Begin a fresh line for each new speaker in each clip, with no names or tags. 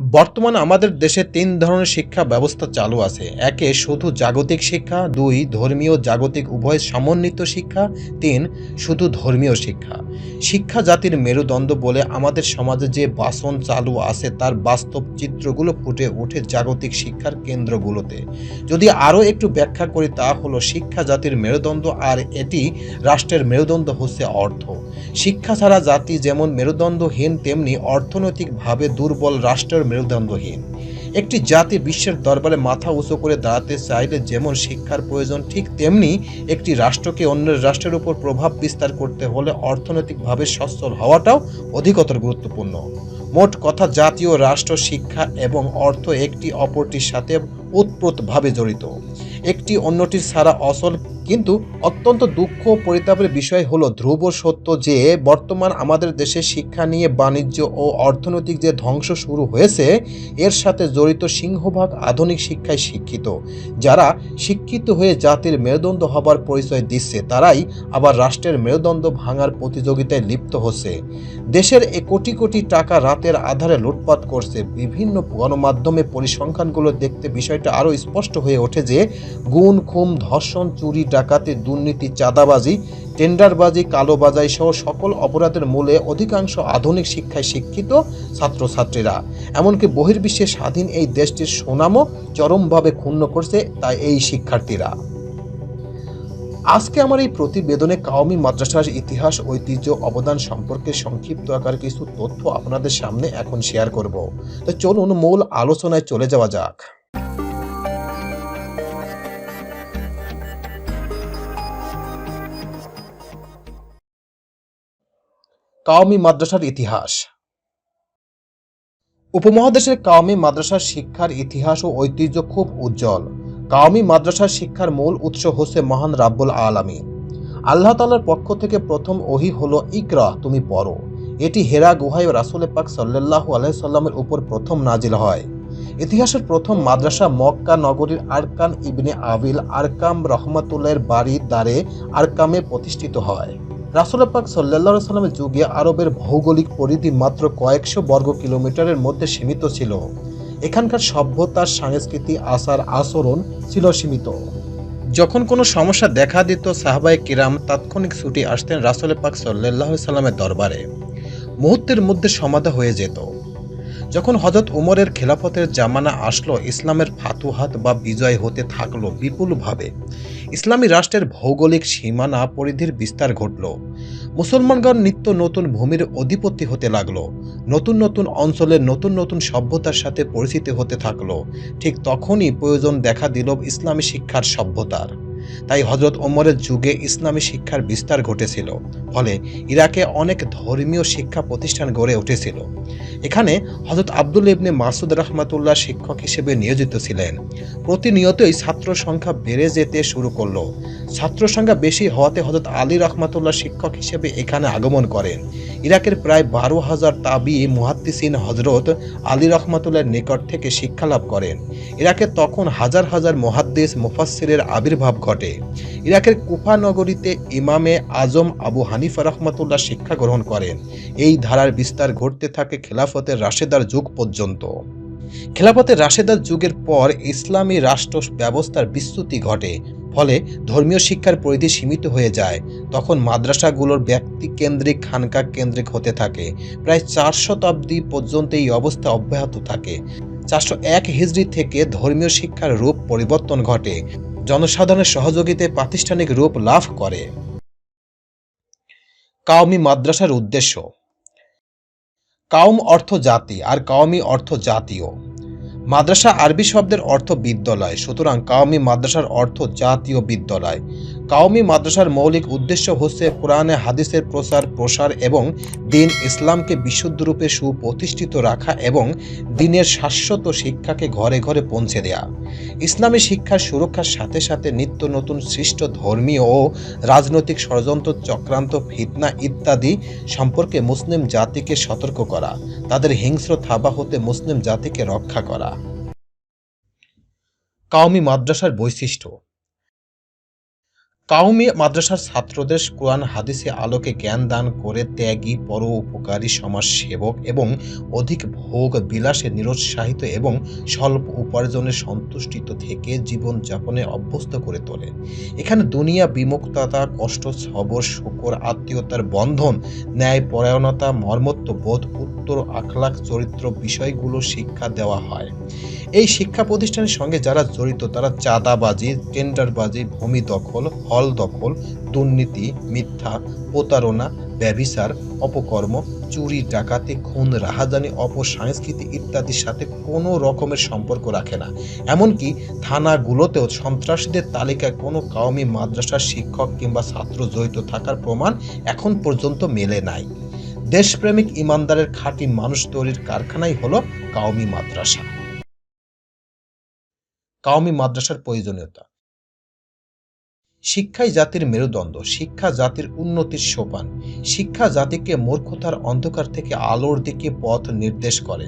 বর্তমানে আমাদের দেশে তিন ধরনের শিক্ষা ব্যবস্থা চালু আছে। একে শুধু জাগতিক শিক্ষা, দুই ধর্মীয় জাগতিক উভয় সমন্বিত শিক্ষা, তিন শুধু ধর্মীয় শিক্ষা। শিক্ষা জাতির মেরুদণ্ড বলে আমাদের সমাজে যে বাসন চালু আছে তার বাস্তব চিত্রগুলো ফুটে ওঠে জাগতিক শিক্ষার কেন্দ্রগুলোতে। যদি আরও একটু ব্যাখ্যা করি, তা হলো শিক্ষা জাতির মেরুদণ্ড আর এটি রাষ্ট্রের মেরুদণ্ড হচ্ছে অর্থ। শিক্ষা ছাড়া জাতি যেমন মেরুদণ্ডহীন, তেমনি অর্থনৈতিকভাবে দুর্বল রাষ্ট্রের মেরুদণ্ডহীন। একটি জাতি বিশ্বের দরবারে মাথা উঁচু করে দাঁড়াতে চাইলে যেমন শিক্ষার প্রয়োজন, ঠিক তেমনি একটি রাষ্ট্রকে অন্যের রাষ্ট্রের উপর প্রভাব বিস্তার করতে হলে অর্থনৈতিকভাবে সচ্ছল হওয়াটাও অধিকতর গুরুত্বপূর্ণ। মোট কথা জাতীয় রাষ্ট্র, শিক্ষা এবং অর্থ একটি অপরটির সাথে ওতপ্রোতভাবে জড়িত। একটি অন্যটির ছাড়া অচল কিন্তু অত্যন্ত দুঃখ পরিতাপের বিষয় হলো ধ্রুব সত্য যে বর্তমান আমাদের দেশে শিক্ষা নিয়ে বাণিজ্য ও অর্থনৈতিক যে ধ্বংস শুরু হয়েছে, এর সাথে জড়িত সিংহভাগ আধুনিক শিক্ষায় শিক্ষিত। যারা শিক্ষিত হয়ে জাতির মেরুদণ্ড হবার পরিচয় দিচ্ছে, তারাই আবার রাষ্ট্রের মেরুদণ্ড ভাঙার প্রতিযোগিতায় লিপ্ত হচ্ছে। দেশের এ কোটি কোটি টাকা রাতের আধারে লুটপাট করছে। বিভিন্ন গণমাধ্যমে পরিসংখ্যানগুলো দেখতে বিষয়টা আরও স্পষ্ট হয়ে ওঠে যে, গুণ, খুম, ধর্ষণ, চুরি ডাকাতি, দুর্নীতি, চাঁদাবাজি, টেন্ডারবাজি, কালোবাজাই সহ সকল অপরাধের মূলে অধিকাংশ আধুনিক শিক্ষায় শিক্ষিত ছাত্রছাত্রীরা। এমনকি বহির্বিশ্বে স্বাধীন এই দেশটির সুনামও চরমভাবে ক্ষুণ্ণ করছে তাই এই শিক্ষার্থীরা। আজকে আমার এই প্রতিবেদনে কাওমি মাদ্রাসার ইতিহাস, ঐতিহ্য, অবদান সম্পর্কে সংক্ষিপ্ত আকার কিছু তথ্য আপনাদের সামনে এখন শেয়ার করব। তো চলুন মূল আলোচনায় চলে যাওয়া যাক। কাওমি মাদ্রাসার ইতিহাস। উপমহাদেশের কাওমি মাদ্রাসার শিক্ষার ইতিহাস ও ঐতিহ্য খুব উজ্জ্বল। কাওমি মাদ্রাসার শিক্ষার মূল উৎস হচ্ছে মহান রাব্বুল আলামী আল্লাহ তালার পক্ষ থেকে প্রথম ওহি হলো, ইকরা, তুমি পড়ো। এটি হেরা, গুহায় রাসুল পাক সাল্লাহ আলাইসাল্লামের উপর প্রথম নাজিল হয়। ইতিহাসের প্রথম মাদ্রাসা মক্কা নগরীর আরকান ইবনে আবিল আরকাম রহমাতুল্লাহের বাড়ির দ্বারে আরকামে প্রতিষ্ঠিত হয়। রাসুল পাক সাল্লাহ সাল্লামের যুগে আরবের ভৌগোলিক পরিধি মাত্র কয়েকশো বর্গ কিলোমিটারের মধ্যে সীমিত ছিল। এখানকার সভ্যতার সংস্কৃতি আসার আচরণ ছিল সীমিত। যখন কোনো সমস্যা দেখা দিত, সাহবায় কিরাম তাৎক্ষণিক ছুটি আসতেন রাসুল পাক সাল্লাহ সাল্লামের দরবারে। মুহূর্তের মধ্যে সমাধা হয়ে যেত। যখন হজরত উমরের খেলাফতের জামানা আসলো, ইসলামের ফাতুহাত বা বিজয় হতে থাকল বিপুলভাবে। ইসলামী রাষ্ট্রের ভৌগোলিক সীমানা পরিধির বিস্তার ঘটল। মুসলমানগণ নিত্য নতুন ভূমির অধিপতি হতে লাগল। নতুন নতুন অঞ্চলের নতুন নতুন সভ্যতার সাথে পরিচিত হতে থাকল। ঠিক তখনই প্রয়োজন দেখা দিল ইসলামী শিক্ষার সভ্যতার। তাই হজরত ওমরের যুগে ইসলামী শিক্ষার বিস্তার ঘটেছিল। ফলে ইরাকে অনেক ধর্মীয় শিক্ষা প্রতিষ্ঠান গড়ে উঠেছিল। এখানে হজরত আব্দুল ইবনে মাসুদ রহমাতুল্লাহ শিক্ষক হিসেবে নিয়োজিত ছিলেন। প্রতিনিয়তই ছাত্র সংখ্যা বেড়ে যেতে শুরু করল। ছাত্র সংখ্যা বেশি হওয়াতে হজরত আলী রহমাতুল্লাহ শিক্ষক হিসেবে এখানে আগমন করেন। ইরাকের প্রায় বারো হাজার তাবি মুহাদ্দিসিন হজরত আলী রহমাতুল্লাহর নিকট থেকে শিক্ষা লাভ করেন। ইরাকে তখন হাজার হাজার মহাদ্দিস, মুফাসসিরের আবির্ভাব ঘটে। ইরাকের কুফা নগরীতে ইমামে আজম আবু হানিফা রহমাতুল্লাহ শিক্ষা গ্রহণ করেন। এই ধারার বিস্তার ঘটতে থাকে খেলাফতের রাশেদার যুগ পর্যন্ত। খেলাফতের রাশেদার যুগের পর ইসলামী রাষ্ট্র ব্যবস্থার বিস্তৃতি ঘটে, ফলে ধর্মীয় শিক্ষার পরিধি সীমিত হয়ে যায়। তখন মাদ্রাসাগুলোর ব্যক্তি কেন্দ্রিক খানকা কেন্দ্রিক হতে থাকে। প্রায় চার শতাব্দী পর্যন্ত এই অবস্থা অব্যাহত থাকে। চারশো এক হিজড়ি থেকে ধর্মীয় শিক্ষার রূপ পরিবর্তন ঘটে। জনসাধারণের সহযোগিতায় প্রাতিষ্ঠানিক রূপ লাভ করে। কাউমি মাদ্রাসার উদ্দেশ্য। কাউম অর্থ জাতি আর কাউমি অর্থ জাতীয়। মাদ্রাসা আরবি শব্দের অর্থ বিদ্যালয়। সুতরাং কাওমি মাদ্রাসার অর্থ জাতীয় বিদ্যালয়। কাওমি মাদ্রাসার মৌলিক উদ্দেশ্য হচ্ছে কোরআনে হাদিসের প্রচার, প্রসার এবং দিন ইসলামকে বিশুদ্ধরূপে সুপ্রতিষ্ঠিত রাখা এবং দিনের শাশ্বত শিক্ষাকে ঘরে ঘরে পৌঁছে দেয়া। ইসলামী শিক্ষার সুরক্ষার সাথে সাথে নিত্য নতুন সৃষ্ট ধর্মীয় ও রাজনৈতিক ষড়যন্ত্র, চক্রান্ত, ফিতনা ইত্যাদি সম্পর্কে মুসলিম জাতিকে সতর্ক করা। তাদের হিংস্র থাবা হতে মুসলিম জাতিকে রক্ষা করা। কাওমি মাদ্রাসার বৈশিষ্ট্য। কাউমি মাদ্রাসার ছাত্রদের কোরআন হাদিসে আলোকে জ্ঞান দান করে ত্যাগী, পর উপকারী সমাজ সেবক এবং অধিক ভোগ বিলাসে নিরুৎসাহিত এবং স্বল্প উপার্জনে সন্তুষ্টিত থেকে জীবন যাপনে অভ্যস্ত করে তোলে। এখানে দুনিয়া বিমুক্ততা কষ্ট, সবর, শকর, আত্মীয়তার বন্ধন ন্যায় পরায়ণতা মর্মত্ব বোধ উত্তর আখলাখ, চরিত্র বিষয়গুলো শিক্ষা দেওয়া হয়। এই শিক্ষা প্রতিষ্ঠানের সঙ্গে যারা জড়িত, তারা চাঁদাবাজি, টেন্ডারবাজি, ভূমি দখল হল দখল, দুর্নীতি, মিথ্যা, প্রতারণা ব্যভিচার অপকর্ম, চুরি, ডাকাতি, খুন, রাহাজানি, অপসংস্কৃতি ইত্যাদির সাথে কোনো রকমের সম্পর্ক রাখে না। এমনকি থানাগুলোতেও সন্ত্রাসীদের তালিকায় কোনো কাওমি মাদ্রাসার শিক্ষক কিংবা ছাত্র জড়িত থাকার প্রমাণ এখন পর্যন্ত মেলে নাই। দেশপ্রেমিক ইমানদারের খাঁটি মানুষ তৈরির কারখানাই হলো কাওমি মাদ্রাসা। কাওমি মাদ্রাসার প্রয়োজনীয়তা। শিক্ষাই জাতির মেরুদণ্ড, শিক্ষা জাতির উন্নতির সোপান। শিক্ষা জাতিকে মূর্খতার অন্ধকার থেকে আলোর দিকে পথ নির্দেশ করে।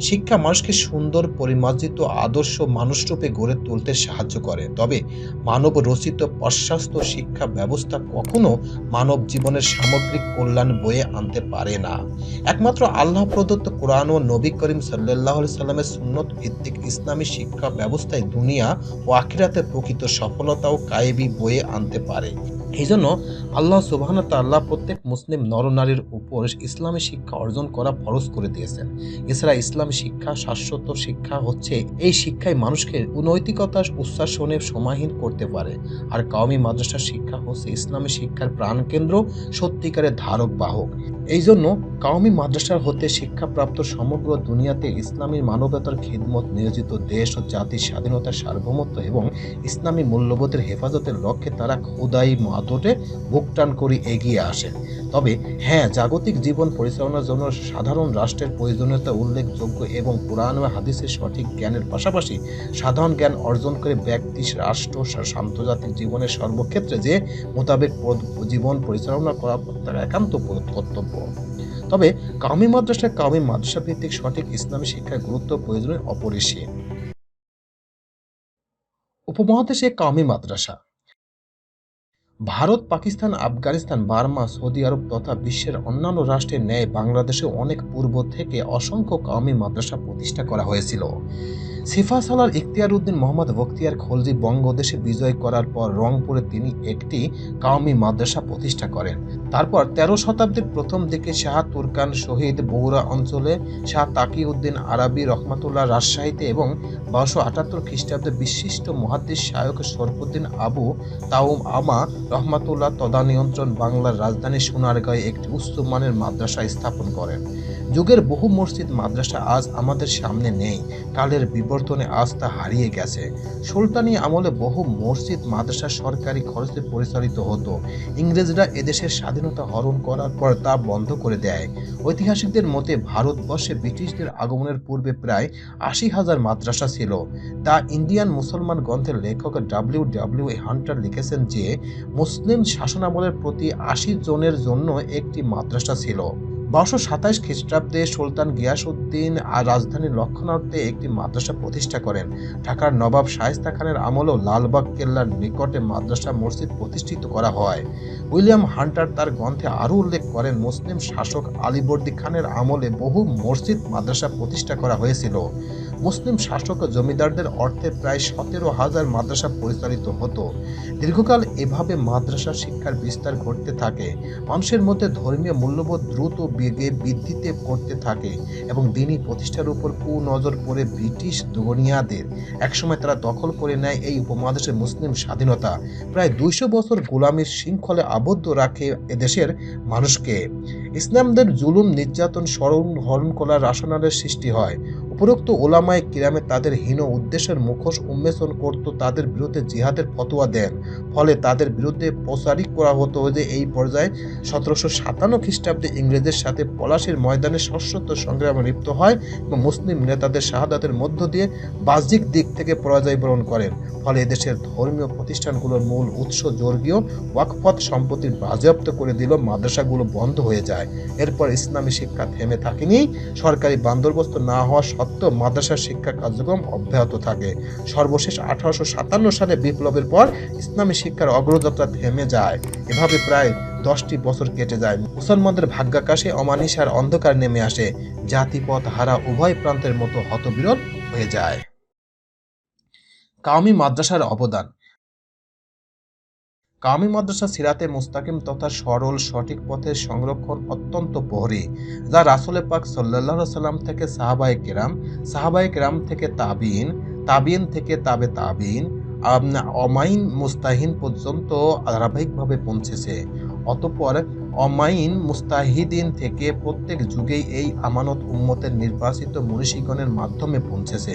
শিক্ষা মানুষকে সুন্দর, পরিমার্জিত, আদর্শ মানুষরূপে গড়ে তুলতে সাহায্য করে। তবে মানব রচিত প্রশাস্ত শিক্ষা ব্যবস্থা কখনো মানব জীবনের সামগ্রিক কল্যাণ বয়ে আনতে পারে না। একমাত্র আল্লাহ প্রদত্ত কোরআন ও নবী করিম সাল্লাহ সাল্লামের সুন্নত ভিত্তিক ইসলামী শিক্ষা ব্যবস্থায় দুনিয়া ও আখিরাতে প্রকৃত সফলতা ও কায়েবি বয়ে আনতে পারে। এই জন্য আল্লাহ সুবাহন তাল্লাহ প্রত্যেক মুসলিম নরনারীর উপর ইসলামী শিক্ষা অর্জন করা ফরজ করে দিয়েছেন। এছাড়া ইসলামী শিক্ষা শাশ্বত শিক্ষা হচ্ছে এই শিক্ষায় মানুষকে নৈতিকতা উচ্ছ্বাসনে সমাহীন করতে পারে। আর কাওমি মাদ্রাসার শিক্ষা হচ্ছে ইসলামী শিক্ষার প্রাণকেন্দ্র, সত্যিকারের ধারক বাহক। এই জন্য কাওমি মাদ্রাসার হতে শিক্ষাপ্রাপ্ত সমগ্র দুনিয়াতে ইসলামী মানবতার খিদমত, নিয়োজিত দেশ ও জাতির স্বাধীনতার সার্বভৌমত্ব এবং ইসলামী মূল্যবোধের হেফাজতের লক্ষ্যে তারা খোদাই মাদটে বুকটান করে এগিয়ে আসেন। তবে হ্যাঁ জাগতিক জীবন পরিচালনার জন্য সাধারণ রাষ্ট্রের প্রয়োজনীয়তা উল্লেখযোগ্য এবং পুরাণ ও হাদিসের সঠিক জ্ঞানের পাশাপাশি সাধারণ জ্ঞান অর্জন করে ব্যক্তি, রাষ্ট্র শান্তজাতিক জীবনের সর্বক্ষেত্রে যে মোতাবেক জীবন পরিচালনা করা তার একান্ত কর্তব্য। তবে কামি মাদ্রাসায় কামি মাদ্রাসা ভিত্তিক সঠিক ইসলামী শিক্ষার গুরুত্ব প্রয়োজনীয় অপরিসীম। উপমহাদেশে কামি মাদ্রাসা Bharat, Pakistan, Afghanistan, Burma, Saudi Arab তথা বিশ্বের অন্যান্য রাষ্ট্রের ন্যায় বাংলাদেশে অনেক পূর্ব থেকে অসংখ্য কাউমি মাদ্রাসা প্রতিষ্ঠা করা হয়েছিল। সিফা সালার ইখতিয়ার উদ্দিন মোহাম্মদ বখতিয়ার খলজি বঙ্গদেশে বিজয় করার পর রংপুরে তিনি একটি কাউমি মাদ্রাসা প্রতিষ্ঠা করেন। তারপর তেরো শতাব্দীর প্রথম দিকে শাহ তুরকান শহীদ বগুড়া অঞ্চলে শাহ তাকি উদ্দিন আরবি রহমাতুল্লাহ রাজশাহীতে এবং বারোশো আটাত্তর খ্রিস্টাব্দে বিশিষ্ট মহাদ্দিস শায়ক শরফুদ্দিন আবু তাউম আমা রহমাতুল্লাহ তদানিয়ন্ত্রণ বাংলার রাজধানী সোনারগাঁয়ে একটি উচ্চমানের মাদ্রাসা স্থাপন করেন। যুগের বহু মসজিদ মাদ্রাসা আজ আমাদের সামনে নেই। কালের বিবর্তনে আজ তা হারিয়ে গেছে। সুলতানি আমলে বহু মসজিদ মাদ্রাসা সরকারি খরচে পরিচালিত হতো। ইংরেজরা এদেশের স্বাধীনতা হরণ করার পর তা বন্ধ করে দেয়। ঐতিহাসিকদের মতে ভারতবর্ষে ব্রিটিশদের আগমনের পূর্বে প্রায় আশি হাজার মাদ্রাসা ছিল। তা ইন্ডিয়ান মুসলমান গ্রন্থের লেখক ডাব্লিউ ডাব্লিউ হান্টার লিখেছেন যে, মুসলিম শাসনামলের প্রতি আশি জনের জন্য একটি মাদ্রাসা ছিল। বারোশো সাতাইশ খ্রিস্টাব্দে সুলতান গিয়াসউদ্দিন আর রাজধানীর লক্ষণার্থে একটি মাদ্রাসা প্রতিষ্ঠা করেন। ঢাকার নবাব শায়েস্তা খানের আমলেও লালবাগ কেল্লার নিকটে মাদ্রাসা মসজিদ প্রতিষ্ঠিত করা হয়। উইলিয়াম হান্টার তার গ্রন্থে আরও উল্লেখ করেন, মুসলিম শাসক আলীবর্দী খানের আমলে বহু মসজিদ মাদ্রাসা প্রতিষ্ঠা করা হয়েছিল। মুসলিম শাসক জমিদারদের অর্থে প্রায় সতেরো হাজার মাদ্রাসা পরিচালিত হতো। দীর্ঘকাল এভাবে মাদ্রাসা শিক্ষার বিস্তার ঘটতে থাকে। মানুষের মধ্যে ধর্মীয় মূল্যবোধ দ্রুত বেগে বৃদ্ধিতে করতে থাকে এবং দিনই প্রতিষ্ঠার উপর কুনজর পড়ে ব্রিটিশ দুনিয়াদের। একসময় তারা দখল করে নেয় এই উপমহাদেশের মুসলিম স্বাধীনতা। প্রায় দুইশো বছর গোলামীর শৃঙ্খলে আবদ্ধ রাখে এদেশের মানুষকে। ইসলামদের জুলুম, নির্যাতন, স্মরণ, হরণ করার রাসনালের সৃষ্টি হয়। উপরোক্ত ওলামায় কিরামে তাদের হীন উদ্দেশ্যের মুখোশ উন্মেষণ করত তাদের বিরুদ্ধে জিহাদের ফতোয়া দেন। ফলে তাদের বিরুদ্ধে প্রচারিক করা হতো যে এই পর্যায়ে সতেরোশো সাতান্ন খ্রিস্টাব্দে ইংরেজের সাথে পলাশির ময়দানে সশস্ত্র সংগ্রামে লিপ্ত হয় এবং মুসলিম নেতাদের শাহাদাতের মধ্য দিয়ে বাহ্যিক দিক থেকে পরাজয় বরণ করেন। ফলে এদেশের ধর্মীয় প্রতিষ্ঠানগুলোর মূল উৎস জর্গীয় ওয়াকফত সম্পত্তি বাজেয়াপ্ত করে দিল মাদ্রাসাগুলো বন্ধ হয়ে যায়। এরপর ইসলামী শিক্ষা থেমে থাকেনি। সরকারি বন্দোবস্ত না হওয়া সত্ত্বেও মাদ্রাসার শিক্ষা কার্যক্রম অব্যাহত থাকে। সর্বশেষ আঠারোশো সাতান্ন সালে বিপ্লবের পর ইসলামী শিক্ষার অগ্রযাত্রা থেমে যায়। এভাবে প্রায় দশটি বছর কেটে যায়। মুসলমানদের ভাগ্যাকাশে অমানিসার অন্ধকার নেমে আসে। জাতিপথ হারা উভয় প্রান্তের মতো হতবিরল হয়ে যায়। কাউমি মাদ্রাসার অবদান। কাউমি মাদ্রাসা সিরাতে মুস্তাকিম তথা সরল সঠিক পথের সংরক্ষণ অত্যন্ত প্রহরী, যা রাসুলে পাক সাল্লাহ সাল্লাম থেকে সাহাবায়ে কেরাম সাহাবায়ে কেরাম থেকে তাবিন তাবিন থেকে তাবে তাবিন অমাইন মুস্তাহিন পর্যন্ত ধারাবাহিকভাবে পৌঁছেছে। অতঃপর অমাইন মুস্তাহিদিন থেকে প্রত্যেক যুগেই এই আমানত উম্মতের নির্বাচিত মনীষীগণের মাধ্যমে পৌঁছেছে।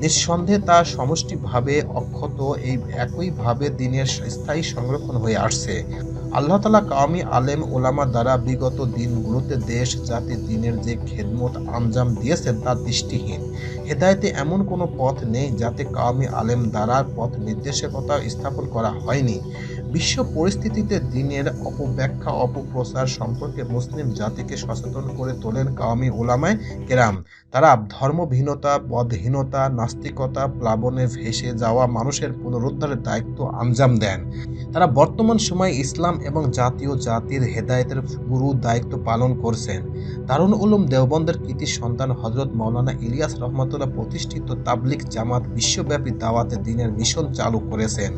নিঃসন্দেহে তা সমষ্টিভাবে অক্ষত এই একইভাবে দিনের স্থায়ী সংরক্ষণ হয়ে আসছে। আল্লাহ তালা কামি আলেম ওলামা দ্বারা বিগত দিনগুলোতে দেশ, জাতি, দিনের যে খেদমত আঞ্জাম দিয়েছেন তা দৃষ্টিহীন। হেদায়তে এমন কোনো পথ নেই যাতে কামি আলেম দ্বারা পথ নির্দেশকতা স্থাপন করা হয়নি। বিশ্ব পরিস্থিতিতে দিনের অপব্যাখ্যা, অপপ্রচার সম্পর্কে মুসলিম জাতিকে সচেতন করে তোলেন কাওমি ওলামায় কেরাম। তারা ধর্মহীনতা, পদহীনতা, নাস্তিকতা, প্লাবনে ভেসে যাওয়া মানুষের পুনরুদ্ধারের দায়িত্ব আঞ্জাম দেন। তারা বর্তমান সময়ে ইসলাম এবং জাতীয় জাতির হেদায়েতের গুরু দায়িত্ব পালন করছেন। দারুণ উলুম দেওবন্দের কৃতি সন্তান হজরত মৌলানা ইলিয়াস রহমতুল্লাহ প্রতিষ্ঠিত তাবলিক জামাত বিশ্বব্যাপী দাওয়াতে দিনের মিশন চালু করেছেন।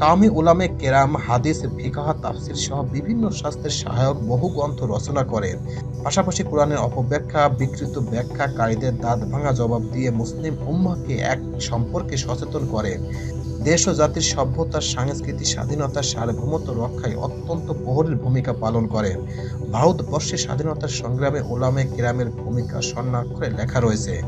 কামি উলামে কেরাম হাদিস, ফিকাহ, তাফসির সহ বিভিন্ন শাস্ত্রের সহায়ক বহু গ্রন্থ রচনা করেন। পাশাপাশি কোরআনের অপব্যাখ্যা, বিকৃত ব্যাখ্যাকারীদের দাঁত ভাঙা জবাব দিয়ে মুসলিম উম্মাকে এক সম্পর্কে সচেতন করেন। দেশ ও জাতির সভ্যতা সাংস্কৃতিক স্বাধীনতা, সার্বভৌমত্ব রক্ষায় অত্যন্ত প্রহরীর ভূমিকা পালন করেন। ভারতবর্ষের স্বাধীনতার সংগ্রামে ওলামে কেরামের ভূমিকা স্বর্ণাক্ষরে লেখা রয়েছে।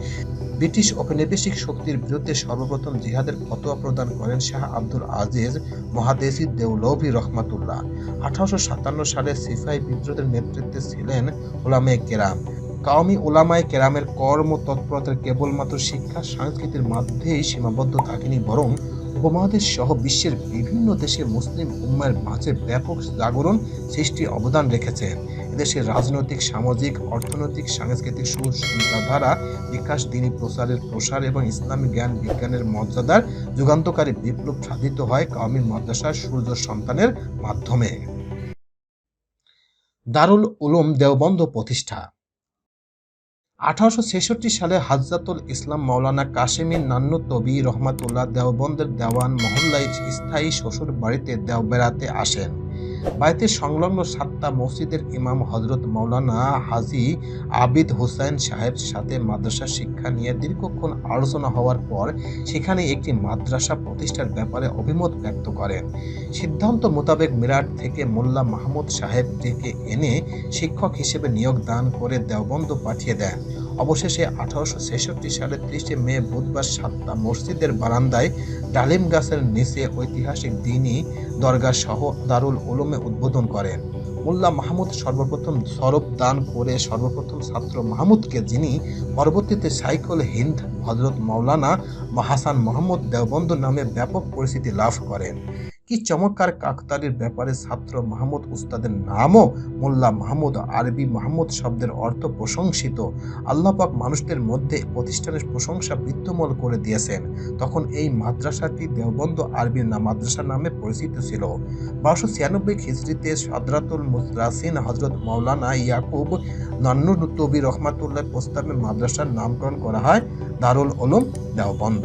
ব্রিটিশ ঔপনিবেশিক শক্তির বিরুদ্ধে সর্বপ্রথম জিহাদের ফতোয়া প্রদান করেন শাহ আব্দুল আজিজ মহাদেসি দেউলভি রহমাতুল্লাহ। আঠারোশো সাতান্ন সালে সিফাই বিদ্রোহের নেতৃত্বে ছিলেন ওলামে কেরাম। কাউমি ওলামায় কেরামের কর্ম তৎপরতার কেবলমাত্র শিক্ষা, সংস্কৃতির মধ্যেই সীমাবদ্ধ থাকেনি, বরং উপমহাদেশ সহ বিশ্বের বিভিন্ন দেশে মুসলিম উম্মার মাঝে ব্যাপক জাগরণ সৃষ্টির অবদান রেখেছেন এদেশের রাজনৈতিক, সামাজিক, অর্থনৈতিক, সাংস্কৃতিক সুচিন্তাধারা বিকাশ, দিনী প্রচারের প্রসার এবং ইসলামী জ্ঞান বিজ্ঞানের মর্যাদার যুগান্তকারী বিপ্লব সাধিত হয় কাউমি মাদ্রাসার সূর্য সন্তানের মাধ্যমে। দারুল উলুম দেওবন্দ প্রতিষ্ঠা আঠারোশো ছেষট্টি সালে হাজরাতুল ইসলাম মাওলানা কাশেমিন নান্নু তবি রহমাতুল্লাহ দেওবন্দের দেওয়ান মহল্লায় স্থায়ী শ্বশুর বাড়িতে দেও বেড়াতে আসেন। বাড়িতে সংলগ্ন সাতটা মসজিদের ইমাম হজরত মাওলানা হাজি আবিদ হোসেন সাহেব সাথে মাদ্রাসা শিক্ষা নিয়ে দীর্ঘক্ষণ আলোচনা হওয়ার পর সেখানে একটি মাদ্রাসা প্রতিষ্ঠার ব্যাপারে অভিমত ব্যক্ত করেন। সিদ্ধান্ত মোতাবেক মিরাট থেকে মোল্লা মাহমুদ সাহেব ডেকে এনে শিক্ষক হিসেবে নিয়োগ দান করে দেওবন্দ পাঠিয়ে দেন। অবশেষে আঠারোশো ছেষট্টি সালের ত্রিশে মে বুধবার সাতটা মসজিদের বারান্দায় ডালিম গাছের নিচে ঐতিহাসিক দিনই দরগা সহ দারুল উলুমে উদ্বোধন করেন। মোল্লা মাহমুদ সর্বপ্রথম সরব দান করে সর্বপ্রথম ছাত্র মাহমুদকে যিনি পরবর্তীতে সাইকুল হিন্দ হজরত মাওলানা হাসান মোহাম্মদ দেওবন্দ নামে ব্যাপক পরিচিতি লাভ করেন। কি চমৎকার কাকতালির ব্যাপারে ছাত্র মাহমুদ উস্তাদের নামও মোল্লা মাহমুদ আরবি মাহমুদ শব্দের অর্থ প্রশংসিত। আল্লাপাক মানুষদের মধ্যে প্রতিষ্ঠানের প্রশংসা বৃদ্ধমূল করে দিয়েছেন। তখন এই মাদ্রাসাটি দেওবন্দ আরবি মাদ্রাসা নামে পরিচিত ছিল। বারোশো ছিয়ানব্বই খিজড়িতে সাদরাতুল মুসরাসিন হজরত মাওলানা ইয়াকুব নান্নুর তবি রহমাতুল্লাহ প্রস্তাবে মাদ্রাসার নামকরণ করা হয় দারুল ওলুম দেওবন্দ।